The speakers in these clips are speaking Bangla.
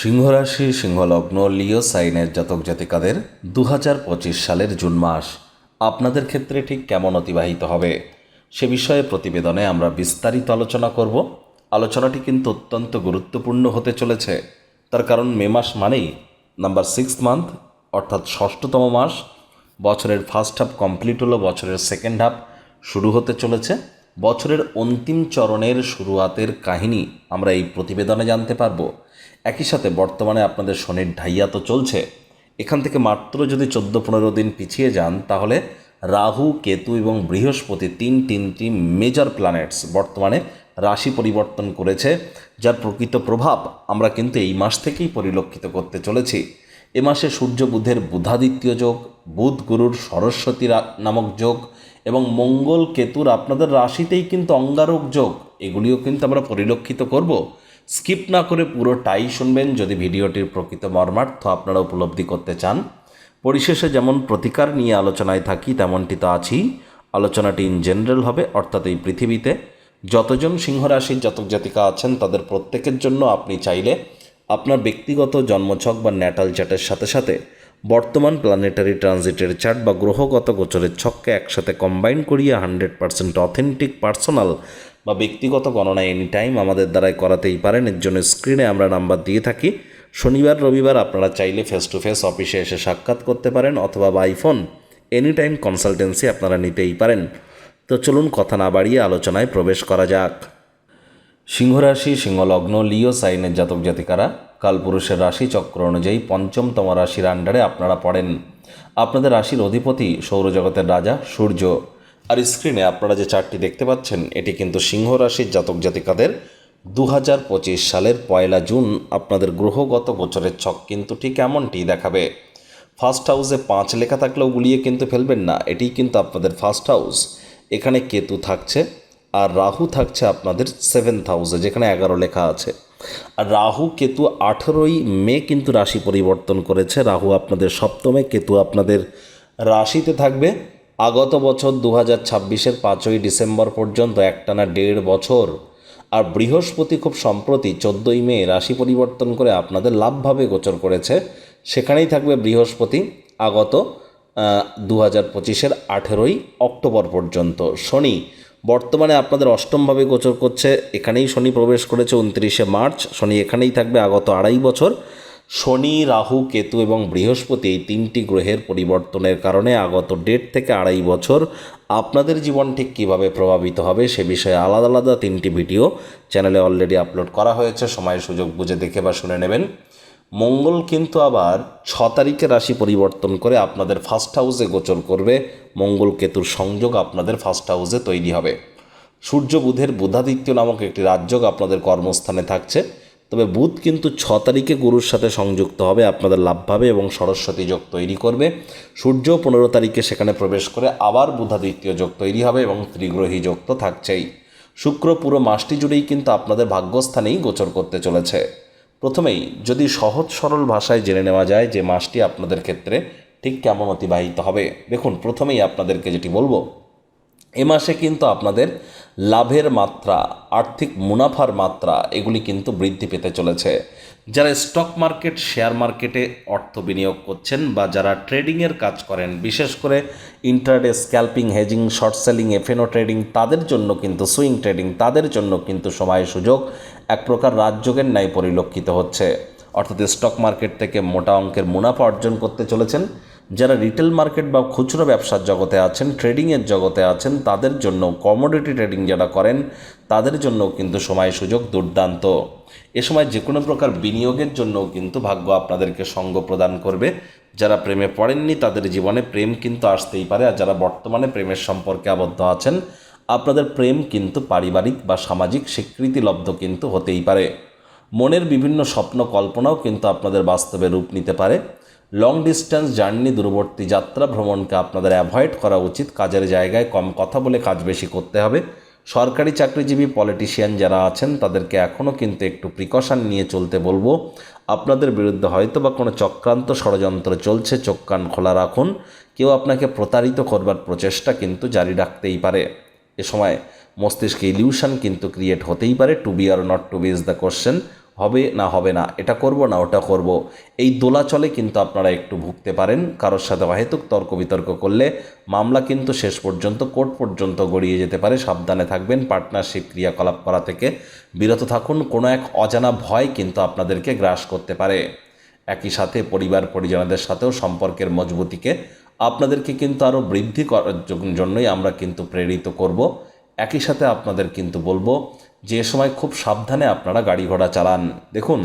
সিংহরাশি, সিংহলগ্ন, লিও সাইনের জাতক জাতিকাদের দু হাজার পঁচিশ সালের জুন মাস আপনাদের ক্ষেত্রে ঠিক কেমন অতিবাহিত হবে? সে বিষয়ে প্রতিবেদনে আমরা বিস্তারিত আলোচনা করব। আলোচনাটি কিন্তু অত্যন্ত গুরুত্বপূর্ণ হতে চলেছে। তার কারণ মে মাস মানেই নাম্বার সিক্স মান্থ, অর্থাৎ ষষ্ঠতম মাস। বছরের ফার্স্ট হাফ কমপ্লিট হলো বছরের সেকেন্ড হাফ, শুরু হতে চলেছে। বছরের অন্তিম চরণের শুরুয়াতের কাহিনী আমরা এই প্রতিবেদনে জানতে পারব। একই সাথে বর্তমানে আপনাদের শনির ঢাইয়া তো চলছে। এখান থেকে মাত্র যদি চোদ্দ পনেরো দিন পিছিয়ে যান, তাহলে রাহু, কেতু এবং বৃহস্পতি তিন তিনটি মেজর প্ল্যানেটস বর্তমানে রাশি পরিবর্তন করেছে, যার প্রকৃত প্রভাব আমরা কিন্তু এই মাস থেকেই পরিলক্ষিত করতে চলেছি। এ মাসে সূর্য বুধের বুধাদিত্য যোগ, বুধ গুরুর সরস্বতী নামক যোগ এবং মঙ্গল কেতুর আপনাদের রাশিতেই কিন্তু অঙ্গারক যোগ, এগুলিও কিন্তু আমরা পরিলক্ষিত করব। স্কিপ না করে পুরোটাই শুনবেন যদি ভিডিওটির প্রকৃত মর্মার্থ আপনারা উপলব্ধি করতে চান। পরিশেষে যেমন প্রতিকার নিয়ে আলোচনায় থাকি, তেমনটি তো আছেই। আলোচনাটি ইন জেনারেল হবে, অর্থাৎ এই পৃথিবীতে যতজন সিংহরাশির জাতক জাতিকা আছেন, তাদের প্রত্যেকের জন্য আপনি চাইলে আপনার ব্যক্তিগত জন্মছক বা ন্যাটাল চ্যাটের সাথে সাথে বর্তমান প্ল্যানেটারি ট্রানজিটের চার্ট বা গ্রহগত গোচরের ছককে একসাথে কম্বাইন করিয়ে হান্ড্রেড পার্সেন্ট অথেন্টিক পার্সোনাল বা ব্যক্তিগত গণনা এনি টাইম আমাদের দ্বারাই করাতেই পারেন। এর জন্য স্ক্রিনে আমরা নাম্বার দিয়ে থাকি। শনিবার, রবিবার আপনারা চাইলে ফেস টু ফেস অফিসে এসে সাক্ষাৎ করতে পারেন অথবা by phone any time consultancy আপনারা নিতেই পারেন। তো চলুন কথা না বাড়িয়ে আলোচনায় প্রবেশ করা যাক। সিংহরাশি, সিংহলগ্ন, লিও, সাইনের জাতক জাতিকারা কালপুরুষের রাশি চক্র অনুযায়ী পঞ্চমতম রাশির আন্ডারে আপনারা পড়েন। আপনাদের রাশির অধিপতি সৌরজগতের রাজা সূর্য। আর স্ক্রিনে আপনারা যে চারটি দেখতে পাচ্ছেন, এটি কিন্তু সিংহ রাশির জাতক জাতিকাদের দু হাজার পঁচিশ সালের পয়লা জুন আপনাদের গ্রহগত গোচরের ছক কিন্তু ঠিক এমনটি দেখাবে। ফার্স্ট হাউসে পাঁচ লেখা থাকলেও গুলিয়ে কিন্তু ফেলবেন না এটি কিন্তু আপনাদের ফার্স্ট হাউস এখানে কেতু থাকছে আর রাহু থাকছে আপনাদের সেভেন্থ হাউসে যেখানে এগারো লেখা আছে। আর রাহু কেতু আঠেরোই মে কিন্তু রাশি পরিবর্তন করেছে। রাহু আপনাদের সপ্তমে, কেতু আপনাদের রাশিতে থাকবে। আগত বছর দু হাজার ছাব্বিশের পাঁচই ডিসেম্বর পর্যন্ত একটানা দেড় বছর। আর বৃহস্পতি খুব সম্প্রতি চোদ্দোই মে রাশি পরিবর্তন করে আপনাদের লাভভাবে গোচর করেছে। সেখানেই থাকবে বৃহস্পতি, আগত দু হাজার পঁচিশের আঠেরোই অক্টোবর পর্যন্ত। শনি বর্তমানে আপনাদের অষ্টমভাবে গোচর করছে, এখানেই শনি প্রবেশ করেছে উনত্রিশে মার্চ। শনি এখানেই থাকবে আগত আড়াই বছর। শনি, রাহু, কেতু এবং বৃহস্পতি এই তিনটি গ্রহের পরিবর্তনের কারণে আগত ডেট থেকে আড়াই বছর। আপনাদের জীবন ঠিক কীভাবে প্রভাবিত হবে সে বিষয়ে আলাদা আলাদা তিনটি ভিডিও চ্যানেলে অলরেডি আপলোড করা হয়েছে। সময় সুযোগ বুঝে দেখে বা শুনে নেবেন। মঙ্গল কিন্তু আবার ছ তারিখে রাশি পরিবর্তন করে আপনাদের ফার্স্ট হাউসে গোচর করবে। মঙ্গল কেতুর সংযোগ আপনাদের ফার্স্ট হাউসে তৈরি হবে। সূর্য বুধের বুধাদিত্য নামক একটি রাজযোগ আপনাদের কর্মস্থানে থাকছে। তবে বুধ কিন্তু ছ তারিখে গুরুর সাথে সংযুক্ত হবে, আপনাদের লাভভাবে এবং সরস্বতী যোগ তৈরি করবে। সূর্য পনেরো তারিখে সেখানে প্রবেশ করে আবার বুধাদিত্য যোগ তৈরি হবে এবং ত্রিগ্রহী যোগ তো থাকছেই। শুক্র পুরো মাসটি জুড়েই কিন্তু আপনাদের ভাগ্যস্থানেই গোচর করতে চলেছে। প্রথমেই, যদি সহজ সরল ভাষায় জেনে নেওয়া যায় যে মাসটি আপনাদের ক্ষেত্রে ঠিক কেমন অতিবাহিত হবে, দেখুন প্রথমেই আপনাদেরকে যেটি বলব, এ মাসে কিন্তু আপনাদের লাভের মাত্রা, আর্থিক মুনাফার মাত্রা, এগুলি কিন্তু বৃদ্ধি পেতে চলেছে। যারা স্টক মার্কেট শেয়ার মার্কেটে অর্থ বিনিয়োগ করছেন বা যারা ট্রেডিংয়ের কাজ করেন, বিশেষ করে intraday scalping hedging short selling FNO trading তাদের জন্য কিন্তু সুইং ট্রেডিং তাদের জন্য কিন্তু সময় সুযোগ এক প্রকার রাজযোগের ন্যায় পরিলক্ষিত হচ্ছে। অর্থাৎ স্টক মার্কেট থেকে মোটা অঙ্কের মুনাফা অর্জন করতে চলেছেন। যারা রিটেল মার্কেট বা খুচরো ব্যবসার জগতে আছেন ট্রেডিংয়ের জগতে আছেন, তাদের জন্য কমোডিটি ট্রেডিং যারা করেন, তাদের জন্য কিন্তু সময় সুযোগ দুর্দান্ত। এ সময় যে কোনো প্রকার বিনিয়োগের জন্য কিন্তু ভাগ্য আপনাদেরকে সঙ্গ প্রদান করবে। যারা প্রেমে পড়েননি, তাদের জীবনে প্রেম কিন্তু আসতেই পারে, আর যারা বর্তমানে প্রেমের সম্পর্কে আবদ্ধ আছেন, আপনাদের প্রেম কিন্তু পারিবারিক বা সামাজিক স্বীকৃতিলব্ধ কিন্তু হতেই পারে। মনের বিভিন্ন স্বপ্ন কল্পনাও কিন্তু আপনাদের বাস্তবে রূপ নিতে পারে। লং ডিস্টেন্স জার্নি দূরবর্তী যাত্রা ভ্রমণকে আপনাদের অ্যাভয়েড করা উচিত। কাজের জায়গায় কম কথা বলে কাজ বেশি করতে হবে। সরকারি চাকরিজীবী পলিটিশিয়ান যারা আছেন, তাদেরকে এখনও কিন্তু একটু প্রিকশন নিয়ে চলতে বলব। আপনাদের বিরুদ্ধে হয়তো বা কোনো চক্রান্ত ষড়যন্ত্র চলছে, চোখ কান খোলা রাখুন। কেউ আপনাকে প্রতারিত করবার প্রচেষ্টা কিন্তু জারি রাখতেই পারে। এ সময় মস্তিষ্কে ইলিউশন কিন্তু ক্রিয়েট হতেই পারে। To be or not to be is the question হবে না হবে না, এটা করব না ওটা করব। এই দোলাচলে কিন্তু আপনারা একটু ভুগতে পারেন, কারোর সাথে অহেতুক তর্ক বিতর্ক করলে মামলা কিন্তু শেষ পর্যন্ত, কোর্ট পর্যন্ত গড়িয়ে যেতে পারে। সাবধানে থাকবেন, পার্টনারশিপ ক্রিয়াকলাপ করা থেকে বিরত থাকুন, কোনো এক অজানা ভয় কিন্তু আপনাদেরকে গ্রাস করতে পারে। একই সাথে পরিবার, পরিজনদের সাথেও সম্পর্কের মজবুতিকে আপনাদেরকে কিন্তু আরও বৃদ্ধি করার জন্যই আমরা কিন্তু প্রেরিত করব। একই সাথে আপনাদের কিন্তু বলব যে সময় খুব সাবধানে আপনারা গাড়ি ঘোড়া চালান, দেখুন,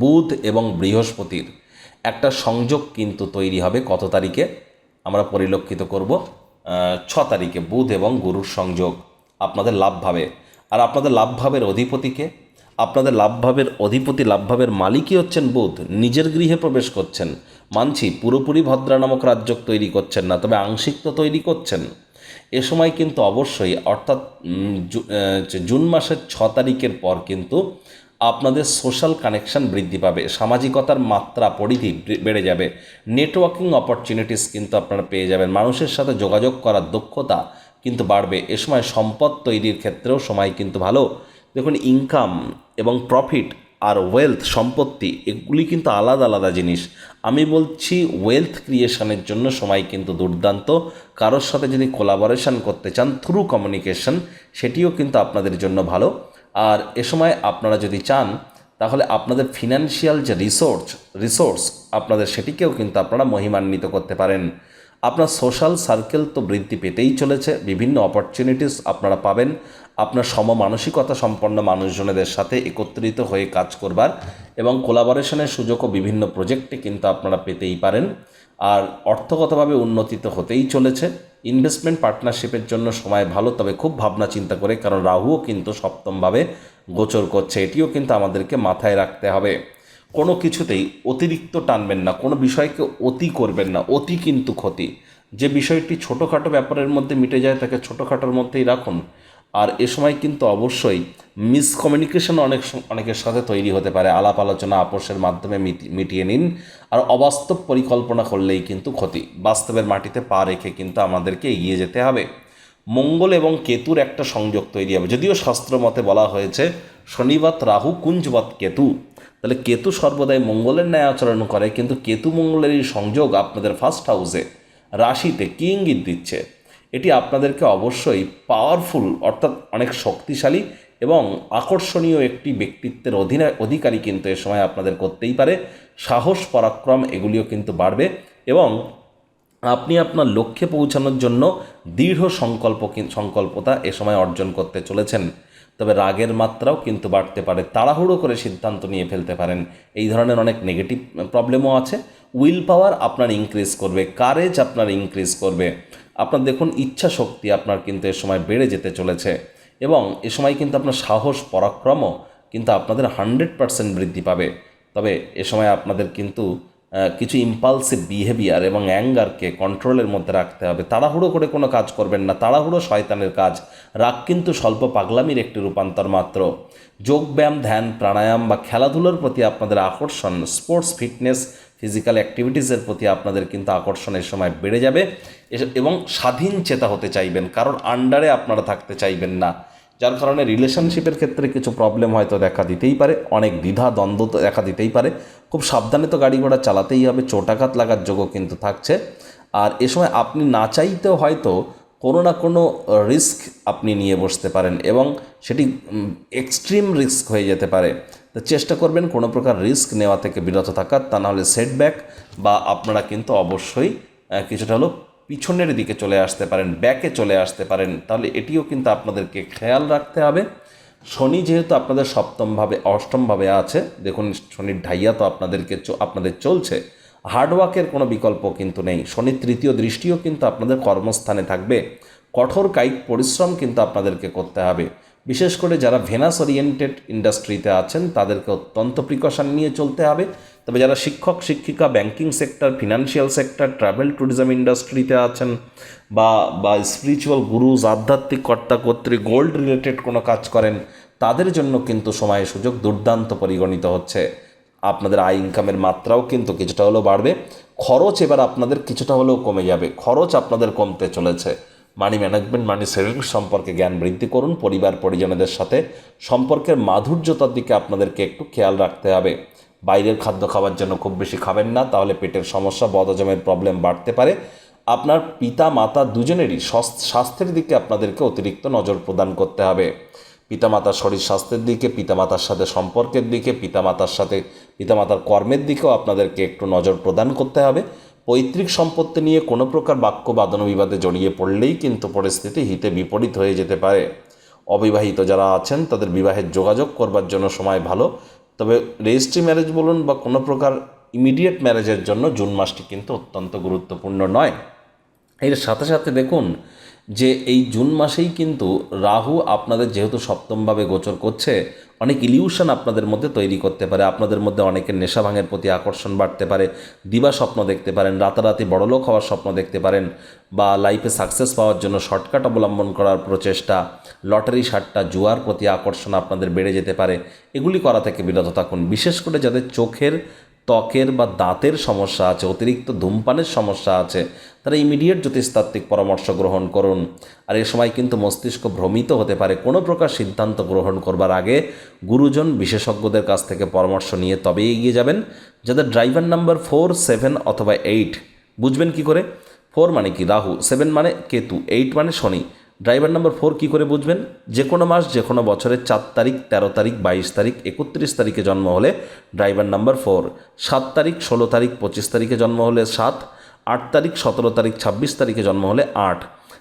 বুধ এবং বৃহস্পতির একটা সংযোগ কিন্তু তৈরি হবে কত তারিখে? আমরা পরিলক্ষিত করব ছ তারিখে বুধ এবং গুরুর সংযোগ। আপনাদের লাভভাবে আর আপনাদের লাভভাবের অধিপতিকে আপনাদের লাভভাবের অধিপতি লাভভাবের মালিকই হচ্ছেন বুধ। নিজের গৃহে প্রবেশ করছেন। মানছি, পুরোপুরি ভদ্রা নামক রাজ্য তৈরি করছেন না, তবে আংশিক তো তৈরি করছেন। এ সময় কিন্তু অবশ্যই, অর্থাৎ জুন মাসের ছ তারিখের পর কিন্তু আপনাদের সোশ্যাল কানেকশন বৃদ্ধি পাবে, সামাজিকতার মাত্রা পরিধি বেড়ে যাবে, নেটওয়ার্কিং অপরচুনিটিস কিন্তু আপনারা পেয়ে যাবেন, মানুষের সাথে যোগাযোগ করার দক্ষতা কিন্তু বাড়বে, এ সময় সম্পদ তৈরির ক্ষেত্রেও সময় কিন্তু ভালো, দেখুন ইনকাম এবং প্রফিট আর ওয়েলথ সম্পত্তি, এগুলি কিন্তু আলাদা আলাদা জিনিস আমি বলছি ওয়েলথ ক্রিয়েশনের জন্য সময় কিন্তু দুর্দান্ত। কারোর সাথে যদি কোলাবোরেশন করতে চান থ্রু কমিউনিকেশন সেটিও কিন্তু আপনাদের জন্য ভালো। আর এ সময় আপনারা যদি চান, তাহলে আপনাদের ফিনান্সিয়াল যে রিসোর্স রিসোর্স আপনাদের সেটিকেও কিন্তু আপনারা মহিমান্বিত করতে পারেন। আপনার সোশ্যাল সার্কেল তো বৃদ্ধি পেতেই চলেছে, বিভিন্ন অপরচুনিটিস আপনারা পাবেন। আপনার সমমানসিকতা সম্পন্ন মানুষজনেদের সাথে একত্রিত হয়ে কাজ করবার এবং কোলাবোরেশনের সুযোগও বিভিন্ন প্রজেক্টে কিন্তু আপনারা পেতেই পারেন। আর অর্থগতভাবে উন্নতি তো হতেই চলেছে। ইনভেস্টমেন্ট পার্টনারশিপের জন্য সময় ভালো, তবে খুব ভাবনা চিন্তা করে, কারণ রাহুও কিন্তু সপ্তমভাবে গোচর করছে। এটিও কিন্তু আমাদেরকে মাথায় রাখতে হবে। কোনো কিছুতেই অতিরিক্ত টানবেন না, কোনো বিষয়কে অতি করবেন না, অতি কিন্তু ক্ষতি। যে বিষয়টি ছোটোখাটো ব্যাপারের মধ্যে মিটে যায় তাকে ছোটোখাটোর মধ্যেই রাখুন। আর এ সময় কিন্তু অবশ্যই মিসকমিউনিকেশন অনেক অনেকের সাথে তৈরি হতে পারে। আলাপ আলোচনা আপোষের মাধ্যমে মিটি- মিটিয়ে নিন। আর অবাস্তব পরিকল্পনা করলেই কিন্তু ক্ষতি। বাস্তবের মাটিতে পা রেখে কিন্তু আমাদেরকে এগিয়ে যেতে হবে। মঙ্গল এবং কেতুর একটা সংযোগ তৈরি হবে। যদিও শাস্ত্র মতে বলা হয়েছে শনিবাত রাহু কুঞ্জবাত কেতু। তাহলে কেতু সর্বদাই মঙ্গলের ন্যায় আচরণ করে, কিন্তু কেতু মঙ্গলের এই সংযোগ আপনাদের ফার্স্ট হাউসে রাশিতে কি ইঙ্গিত দিচ্ছে? এটি আপনাদেরকে অবশ্যই পাওয়ারফুল অর্থাৎ অনেক শক্তিশালী এবং আকর্ষণীয় একটি ব্যক্তিত্বের অধীনে, অধিকারী কিন্তু এ সময় আপনাদের করতেই পারে। সাহস, পরাক্রম এগুলিও কিন্তু বাড়বে এবং আপনি আপনার লক্ষ্যে পৌঁছানোর জন্য দৃঢ় সংকল্প সংকল্পতা এ সময় অর্জন করতে চলেছেন। তবে রাগের মাত্রাও কিন্তু বাড়তে পারে। তাড়াহুড়ো করে সিদ্ধান্ত নিয়ে ফেলতে পারেন। এই ধরনের অনেক নেগেটিভ প্রবলেমও আছে। উইল পাওয়ার আপনার ইনক্রিজ করবে। কারেজ আপনার ইনক্রিজ করবে। আপনার দেখুন, ইচ্ছা শক্তি আপনার কিন্তু এ সময় বেড়ে যেতে চলেছে। এবং এ সময় কিন্তু আপনার সাহস, পরাক্রমও কিন্তু আপনাদের হান্ড্রেড পার্সেন্ট বৃদ্ধি পাবে। তবে এ সময় আপনাদের কিন্তু কিছু ইম্পালসিভ বিহেভিয়ার এবং অ্যাঙ্গারকে কন্ট্রোলের মধ্যে রাখতে হবে। তাড়াহুড়ো করে কোনো কাজ করবেন না। তাড়াহুড়ো শয়তানের কাজ। রাগ কিন্তু স্বল্প পাগলামির একটি রূপান্তর মাত্র। যোগব্যায়াম ধ্যান, প্রাণায়াম বা খেলাধুলোর প্রতি আপনাদের আকর্ষণ স্পোর্টস ফিটনেস ফিজিক্যাল অ্যাক্টিভিটিসের প্রতি আপনাদের কিন্তু আকর্ষণের সময় বেড়ে যাবে। এবং স্বাধীন চেতা হতে চাইবেন। কারোর আন্ডারে আপনারা থাকতে চাইবেন না। যার কারণে রিলেশনশিপের ক্ষেত্রে কিছু প্রবলেম হয়তো দেখা দিতেই পারে, অনেক দ্বিধা, দ্বন্দ্ব তো দেখা দিতেই পারে। খুব সাবধানে তো গাড়ি ঘোড়া চালাতেই হবে, চোটাঘাত লাগার যোগও কিন্তু থাকছে। আর এ সময় আপনি না চাইতেও হয়তো কোনো না কোনো রিস্ক আপনি নিয়ে বসতে পারেন এবং সেটি এক্সট্রিম রিস্ক হয়ে যেতে পারে। তো চেষ্টা করবেন কোনো প্রকার রিস্ক নেওয়া থেকে বিরত থাকার, তা নাহলে সেটব্যাক বা আপনারা কিন্তু অবশ্যই কিছুটা হলেও পিছনের দিকে চলে আসতে পারেন, ব্যাকে চলে আসতে পারেন, তাহলে এটিও কিন্তু আপনাদেরকে খেয়াল রাখতে হবে। শনি যেহেতু আপনাদের সপ্তমভাবে, অষ্টমভাবে আছে, দেখুন শনির ঢাইয়া তো আপনাদেরকে আপনাদের চলছে, হার্ডওয়ার্কের কোনো বিকল্প কিন্তু নেই, শনির তৃতীয় দৃষ্টিও কিন্তু আপনাদের কর্মস্থানে থাকবে, কঠোর কায়িক পরিশ্রম কিন্তু আপনাদেরকে করতে হবে। বিশেষ করে যারা ভেনাস ওরিয়েন্টেড ইন্ডাস্ট্রিতে আছেন, তাদেরকে অত্যন্ত প্রিকশন নিয়ে চলতে হবে। তবে যারা শিক্ষক, শিক্ষিকা banking sector financial sector travel tourism ইন্ডাস্ট্রিতে আছেন বা বা স্পিরিচুয়াল গুরুজ আধ্যাত্মিক কর্তা কর্তৃক গোল্ড রিলেটেড কোনো কাজ করেন, তাদের জন্য কিন্তু সময় সুযোগ দুর্দান্ত পরিগণিত হচ্ছে। আপনাদের আয় ইনকামের মাত্রাও কিন্তু কিছুটা হলেও বাড়বে। খরচ এবার আপনাদের কিছুটা হলেও কমে যাবে। খরচ আপনাদের কমতে চলেছে। মানি ম্যানেজমেন্ট মানি সেভিংস সম্পর্কে জ্ঞান বৃদ্ধি করুন, পরিবার, পরিজনদের সাথে সম্পর্কের মাধুর্যতার দিকে আপনাদেরকে একটু খেয়াল রাখতে হবে। বাইরের খাদ্য খাওয়ার জন্য খুব বেশি খাবেন না, তাহলে পেটের সমস্যা, বদহজমের প্রবলেম বাড়তে পারে। আপনার পিতা, মাতা দুজনেরই স্বাস্থ্যের দিকে আপনাদেরকে অতিরিক্ত নজর প্রদান করতে হবে। পিতামাতার শরীর স্বাস্থ্যের দিকে পিতামাতার সাথে সম্পর্কের দিকে পিতামাতার সাথে পিতামাতার কর্মের দিকেও আপনাদেরকে একটু নজর প্রদান করতে হবে। পৈতৃক সম্পত্তি নিয়ে কোনো প্রকার বাক্য বাদন বিবাদে জড়িয়ে পড়লেই কিন্তু পরিস্থিতি হিতে বিপরীত হয়ে যেতে পারে। অবিবাহিত যারা আছেন, তাদের বিবাহের যোগাযোগ করবার জন্য সময় ভালো। তবে রেজিস্ট্রি ম্যারেজ বলুন বা কোনো প্রকার ইমিডিয়েট ম্যারেজের জন্য জুন মাসটি কিন্তু অত্যন্ত গুরুত্বপূর্ণ নয়। এর সাথে সাথে দেখুন যে এই জুন মাসেই কিন্তু রাহু আপনাদের যেহেতু সপ্তমভাবে গোচর করছে অনেক ইলিউশন আপনাদের মধ্যে তৈরি করতে পারে, আপনাদের মধ্যে অনেকের নেশা ভাঙের প্রতি আকর্ষণ বাড়তে পারে, দিবা স্বপ্ন দেখতে পারেন, রাতারাতি বড়লোক হওয়ার স্বপ্ন দেখতে পারেন, বা লাইফে সাকসেস পাওয়ার জন্য শর্টকাট অবলম্বন করার প্রচেষ্টা লটারি সারটা জুয়ার প্রতি আকর্ষণ আপনাদের বেড়ে যেতে পারে, এগুলি করা থেকে বিরত থাকুন। বিশেষ করে যাদের চোখের ত্বকের বা দাঁতের সমস্যা আছে, অতিরিক্ত ধূমপানের সমস্যা আছে, তারা ইমিডিয়েট জ্যোতিষতাত্ত্বিক পরামর্শ গ্রহণ করুন। আর এ সময় কিন্তু মস্তিষ্ক ভ্রমিত হতে পারে, কোনো প্রকার সিদ্ধান্ত গ্রহণ করবার আগে গুরুজন বিশেষজ্ঞদের কাছ থেকে পরামর্শ নিয়ে তবে এগিয়ে যাবেন। যাদের ড্রাইভার নাম্বার ফোর সেভেন অথবা এইট বুঝবেন কি করে? ফোর মানে কি? রাহু সেভেন মানে কেতু এইট মানে শনি। ড্রাইভার নাম্বার ফোর কী করে বুঝবেন? যে কোনো মাস, যে কোনো বছরের চার তারিখ, তেরো তারিখ, বাইশ তারিখ, একত্রিশ তারিখে জন্ম হলে ড্রাইভার নাম্বার ফোর। সাত তারিখ, ষোলো তারিখ, পঁচিশ তারিখে জন্ম হলে সাত। আট তারিখ, সতেরো তারিখ, ছাব্বিশ তারিখে জন্ম হলে আট।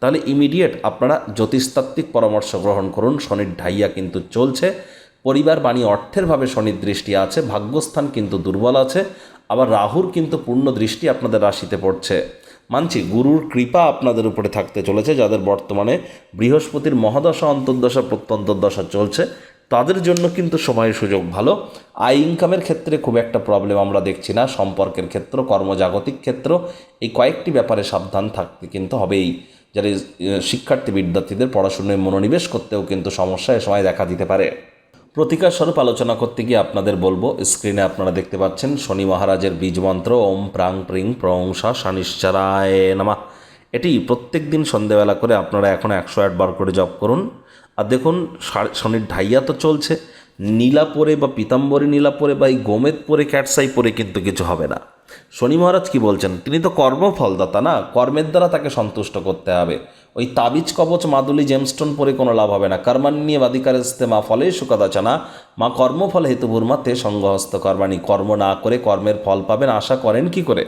তাহলে ইমিডিয়েট আপনারা জ্যোতিষতাত্ত্বিক পরামর্শ গ্রহণ করুন। শনির ঢাইয়া কিন্তু চলছে। পরিবার, বাণী অর্থেরভাবে শনির দৃষ্টি আছে। ভাগ্যস্থান কিন্তু দুর্বল আছে। আবার রাহুর কিন্তু পূর্ণ দৃষ্টি আপনাদের রাশিতে পড়ছে। মানছি, গুরুর কৃপা আপনাদের উপরে থাকতে চলেছে, যাদের বর্তমানে বৃহস্পতির মহাদশা, অন্তর্দশা প্রত্যন্তর্দশা চলছে, তাদের জন্য কিন্তু সময় সুযোগ ভালো। আয় ইনকামের ক্ষেত্রে খুব একটা প্রবলেম আমরা দেখছি না, সম্পর্কের ক্ষেত্র, কর্মজাগতিক ক্ষেত্র, এই কয়েকটি ব্যাপারে সাবধান থাকতে কিন্তু হবেই। যারা শিক্ষার্থী, বিদ্যার্থীদের পড়াশুনায় মনোনিবেশ করতেও কিন্তু সমস্যা এ সময় দেখা দিতে পারে। প্রতিকার স্বরূপ আলোচনা করতে গিয়ে আপনাদের বলব স্ক্রিনে আপনারা দেখতে পাচ্ছেন শনি মহারাজের বীজ মন্ত্র, ওম প্রাং প্রিং প্রংসা শানিশ্চারায় নামা। এটি প্রত্যেক দিন সন্ধেবেলা করে আপনারা এখন একশো আট বার করে জপ করুন। আর দেখুন শনির ঢাইয়া তো চলছে নীলা পরে বা পিতাম্বরী নীলা পরে বা এই গোমেদ পরে ক্যাটসাই পরে কিন্তু কিছু হবে না। শনি মহারাজ কি বলছেন? তিনি তো কর্মফলদাতা না, কর্মের দ্বারা তাকে সন্তুষ্ট করতে হবে। ওই তাবিজ কবচ মাদুলি জেমস্টোন পরে কোনো লাভ হবে না। কর্মান্নিয়ে বাদিকারস্তে মা ফলে সুকাদাচানা মা কর্মফল হেতুভূর্মা তে সঙ্গহস্ত কর্মাণী। কর্ম না করে কর্মের ফল পাবেন, আশা করেন কি করে?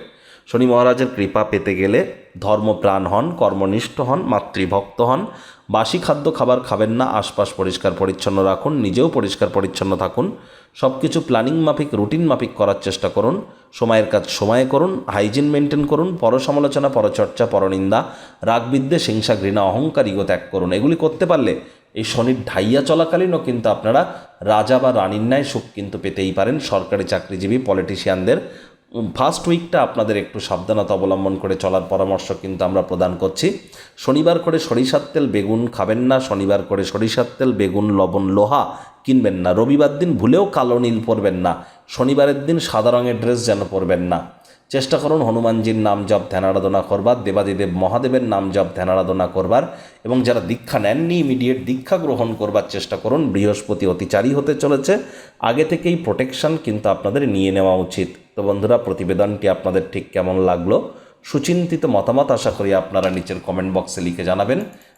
শনি মহারাজের কৃপা পেতে গেলে ধর্মপ্রাণ হন, কর্মনিষ্ঠ হন, মাতৃভক্ত হন। বাসি খাদ্য খাবার খাবেন না, আশপাশ পরিষ্কার পরিচ্ছন্ন রাখুন, নিজেও পরিষ্কার পরিচ্ছন্ন থাকুন। সব কিছু প্ল্যানিং মাফিক রুটিন মাফিক করার চেষ্টা করুন। সময়ের কাজ সময়ে করুন হাইজিন মেনটেন করুন, পরসমালোচনা, পরচর্চা, পরনিন্দা রাগবিদ্বেষ হিংসা, ঘৃণা, অহংকার ইগো ত্যাগ করুন। এগুলি করতে পারলে এই শনির ঢাইয়া চলাকালীনও কিন্তু আপনারা রাজা বা রানীর ন্যায় সুখ কিন্তু পেতেই পারেন। সরকারি চাকরিজীবী পলিটিশিয়ানদের ফার্স্ট উইকটা আপনাদের একটু সাবধানতা অবলম্বন করে চলার পরামর্শ কিন্তু আমরা প্রদান করছি। শনিবার করে সরিষার তেল, বেগুন খাবেন না। শনিবার করে সরিষার তেল, বেগুন, লবণ, লোহা কিনবেন না। রবিবার দিন ভুলেও কালো নীল পরবেন না। শনিবারের দিন সাদা রঙের ড্রেস যেন পরবেন না। চেষ্টা করুন হনুমানজির নাম জপ ধ্যান আরাধনা করবার, দেবাদিদেব মহাদেবের নাম জপ ধ্যান আরাধনা করবার এবং যারা দীক্ষা নেননি ইমিডিয়েট দীক্ষা গ্রহণ করবার চেষ্টা করুন। বৃহস্পতি অতিচারী হতে চলেছে। আগে থেকেই প্রোটেকশন কিন্তু আপনাদের নিয়ে নেওয়া উচিত। তো বন্ধুরা, প্রতিবেদনটি আপনাদের ঠিক কেমন লাগল? সুচিন্তিত মতামত আশা করি আপনারা নিচের কমেন্ট বক্সে লিখে জানাবেন।